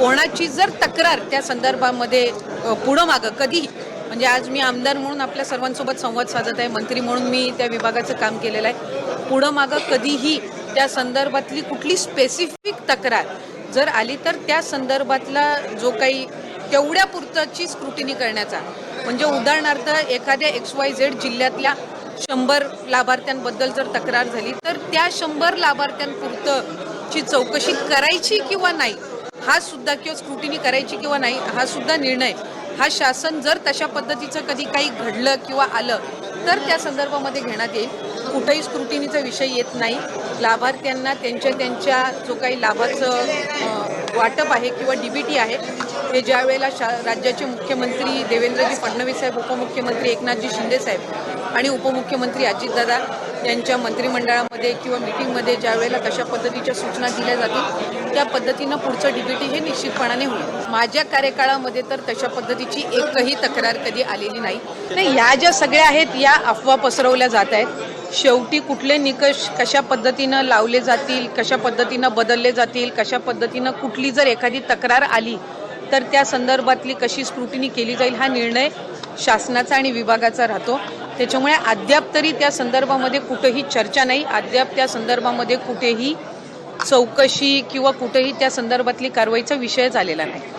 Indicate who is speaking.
Speaker 1: कोणाची जर तक्रार त्या संदर्भामध्ये पुढं मागं कधीही म्हणजे आज मी आमदार म्हणून आपल्या सर्वांसोबत संवाद साधत आहे मंत्री म्हणून मी त्या विभागाचं काम केलेलं आहे. पुढं मागं कधीही त्या संदर्भातली कुठली स्पेसिफिक तक्रार जर आली तर त्या संदर्भातला जो काही तेवढ्या पुरताची स्क्रुटिनी करण्याचा. म्हणजे उदाहरणार्थ एखाद्या एक्स वाय झेड जिल्ह्यातल्या शंभर लाभार्थ्यांबद्दल जर तक्रार झाली तर त्या शंभर लाभार्थ्यांपुरतं ची चौकशी करायची किंवा नाही हा सुद्धा किंवा स्क्रुटिनी करायची किंवा नाही हा सुद्धा निर्णय. हा शासन जर तशा पद्धतीचं कधी काही घडलं किंवा आलं तर त्या संदर्भामध्ये घेण्यात येईल. कुठेही स्क्रुटिनीचा विषय येत नाही. लाभार्थ्यांना त्यांच्या त्यांच्या जो काही लाभाचं वाटप आहे किंवा डीबीटी आहे हे ज्या वेळेला शा राज्याचे मुख्यमंत्री देवेंद्रजी फडणवीस साहेब उपमुख्यमंत्री एकनाथजी शिंदे साहेब आणि उपमुख्यमंत्री अजितदादा यांच्या मंत्रिमंडळामध्ये किंवा मिटिंगमध्ये ज्या वेळेला कशा पद्धतीच्या सूचना दिल्या जातील त्या पद्धतीनं पुढचं डीबीटी हे निश्चितपणाने होईल. माझ्या कार्यकाळामध्ये तर तशा पद्धतीची एकही तक्रार कधी आलेली नाही. नाही या ज्या सगळ्या आहेत या अफवा पसरवल्या जात आहेत. शेवटी कुठले निकष कशा पद्धतीनं लावले जातील कशा पद्धतीनं बदलले जातील कशा पद्धतीनं कुठली जर एखादी तक्रार आली तर त्या संदर्भातली कशी स्क्रुटिनी केली जाईल हा निर्णय शासनाचा आणि विभागाचा राहतो. त्याच्यामुळे अद्याप तरी त्या संदर्भामध्ये कुठेही चर्चा नाही. अद्याप त्या संदर्भामध्ये कुठेही चौकशी किंवा कुठेही त्या संदर्भातली कारवाईचा विषय झालेला नाही.